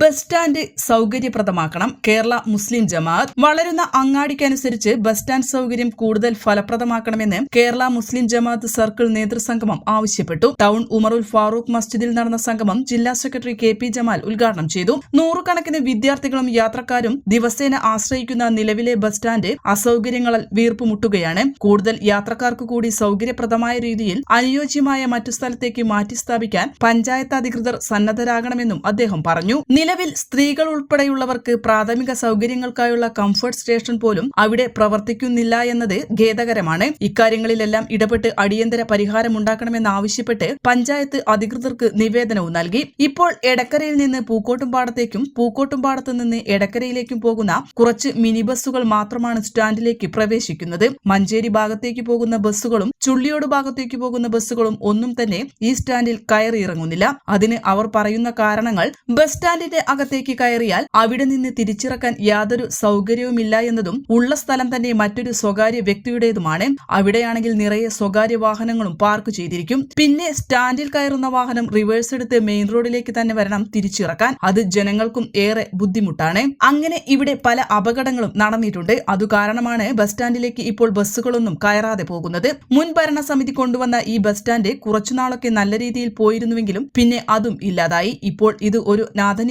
bus stand സൗകര്യപ്രദമാക്കണം. Kerala മുസ്ലിം ജമാഅത്ത് വളരുന്ന അങ്ങാടിക്കനുസരിച്ച് bus stand സൗകര്യം കൂടുതൽ ഫലപ്രദമാക്കണമെന്ന് കേരള മുസ്ലിം ജമാഅത്ത് സർക്കിൾ നേതൃസംഗമം ആവശ്യപ്പെട്ടു. ടൗൺ ഉമറുൽ ഫാറൂഖ് മസ്ജിദിൽ നടന്ന സംഗമം ജില്ലാ സെക്രട്ടറി കെ പി ജമാൽ ഉദ്ഘാടനം ചെയ്തു. നൂറുകണക്കിന് വിദ്യാർത്ഥികളും യാത്രക്കാരും ദിവസേന ആശ്രയിക്കുന്ന നിലവിലെ ബസ് സ്റ്റാൻഡ് അസൗകര്യങ്ങളാൽ വീർപ്പുമുട്ടുകയാണ്. കൂടുതൽ യാത്രക്കാർക്ക് കൂടി സൗകര്യപ്രദമായ രീതിയിൽ അനുയോജ്യമായ മറ്റു സ്ഥലത്തേക്ക് മാറ്റി സ്ഥാപിക്കാൻ പഞ്ചായത്ത് അധികൃതർ സന്നദ്ധരാകണമെന്നും അദ്ദേഹം പറഞ്ഞു. നിലവിൽ സ്ത്രീകൾ ഉൾപ്പെടെയുള്ളവർക്ക് പ്രാഥമിക സൗകര്യങ്ങൾക്കായുള്ള കംഫർട്ട് സ്റ്റേഷൻ പോലും അവിടെ പ്രവർത്തിക്കുന്നില്ല എന്നത് ഖേദകരമാണ്. ഇക്കാര്യങ്ങളിലെല്ലാം ഇടപെട്ട് അടിയന്തര പരിഹാരം പരിഹാരമുണ്ടാക്കണമെന്നാവശ്യപ്പെട്ട് പഞ്ചായത്ത് അധികൃതർക്ക് നിവേദനവും നൽകി. ഇപ്പോൾ എടക്കരയിൽ നിന്ന് പൂക്കോട്ടുംപാടത്തേക്കും പൂക്കോട്ടുംപാടത്ത് നിന്ന് എടക്കരയിലേക്കും പോകുന്ന കുറച്ച് മിനി ബസ്സുകൾ മാത്രമാണ് സ്റ്റാൻഡിലേക്ക് പ്രവേശിക്കുന്നത്. മഞ്ചേരി ഭാഗത്തേക്ക് പോകുന്ന ബസ്സുകളും ചുള്ളിയോട് ഭാഗത്തേക്ക് പോകുന്ന ബസ്സുകളും ഒന്നും തന്നെ ഈ സ്റ്റാൻഡിൽ കയറിയിറങ്ങുന്നില്ല. അതിന് അവർ പറയുന്ന കാരണങ്ങൾ ബസ് സ്റ്റാൻഡിന്റെ അകത്തേക്ക് കയറിയാൽ അവിടെ നിന്ന് തിരിച്ചിറക്കാൻ യാതൊരു സൗകര്യവുമില്ല എന്നതും ഉള്ള സ്ഥലം തന്നെ മറ്റൊരു സ്വകാര്യ വ്യക്തിയുടേതുമാണ്. അവിടെയാണെങ്കിൽ നിറയെ സ്വകാര്യ വാഹനങ്ങളും പാർക്ക് ചെയ്തിരിക്കും. പിന്നെ സ്റ്റാൻഡിൽ കയറുന്ന വാഹനം റിവേഴ്സ് എടുത്ത് മെയിൻ റോഡിലേക്ക് തന്നെ വരണം തിരിച്ചിറക്കാൻ. അത് ജനങ്ങൾക്കും ഏറെ ബുദ്ധിമുട്ടാണ്. അങ്ങനെ ഇവിടെ പല അപകടങ്ങളും നടന്നിട്ടുണ്ട്. അതു കാരണമാണ് ബസ് സ്റ്റാൻഡിലേക്ക് ഇപ്പോൾ ബസ്സുകളൊന്നും കയറാതെ പോകുന്നത്. മുൻ ഭരണസമിതി കൊണ്ടുവന്ന ഈ ബസ് സ്റ്റാൻഡ് കുറച്ചുനാളൊക്കെ നല്ല രീതിയിൽ പോയിരുന്നുവെങ്കിലും പിന്നെ അതും ഇല്ലാതായി. ഇപ്പോൾ ഇത് ഒരു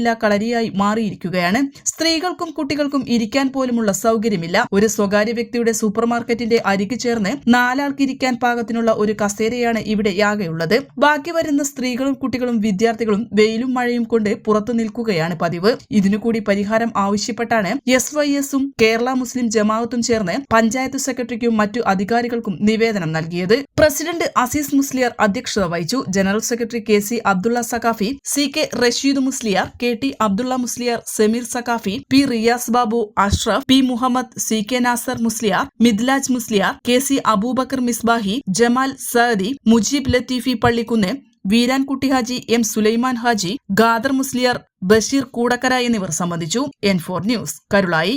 നാഥനില്ല കളരിയായി മാറിയിരിക്കുകയാണ്. സ്ത്രീകൾക്കും കുട്ടികൾക്കും ഇരിക്കാൻ പോലുമുള്ള സൗകര്യമില്ല. ഒരു സ്വകാര്യ വ്യക്തിയുടെ സൂപ്പർ മാർക്കറ്റിന്റെ അരികു ചേർന്ന് നാലാൾക്ക് ഇരിക്കാൻ പാകത്തിനുള്ള ഒരു കസേരയാണ് ഇവിടെ യാകെയുള്ളത് ബാക്കി വരുന്ന സ്ത്രീകളും കുട്ടികളും വിദ്യാർത്ഥികളും വെയിലും മഴയും കൊണ്ട് പുറത്തു നിൽക്കുകയാണ് പതിവ്. ഇതിനു കൂടി പരിഹാരം ആവശ്യപ്പെട്ടാണ് എസ് വൈ എസും കേരള മുസ്ലിം ജമാഅത്തും ചേർന്ന് പഞ്ചായത്ത് സെക്രട്ടറിക്കും മറ്റു അധികാരികൾക്കും നിവേദനം നൽകിയത്. പ്രസിഡന്റ് അസീസ് മുസ്ലിയാർ അധ്യക്ഷത വഹിച്ചു. General secretary K C Abdulla Saqafi C K Rasheed Musliyar K T Abdulla Musliyar Sameer Saqafi P Riyas Babu Ashraf P Muhammad C K Nasar Musliyar Midlaj Musliyar K C Abubakar Misbahi Jamal Saadi Mujeeb Latheefi Pallikkunnu Veerankutty Haji M Sulaiman Haji Gadar Musliyar Basheer Koodakkara എന്നിവർ സംബന്ധിച്ചു N four news. Karulai.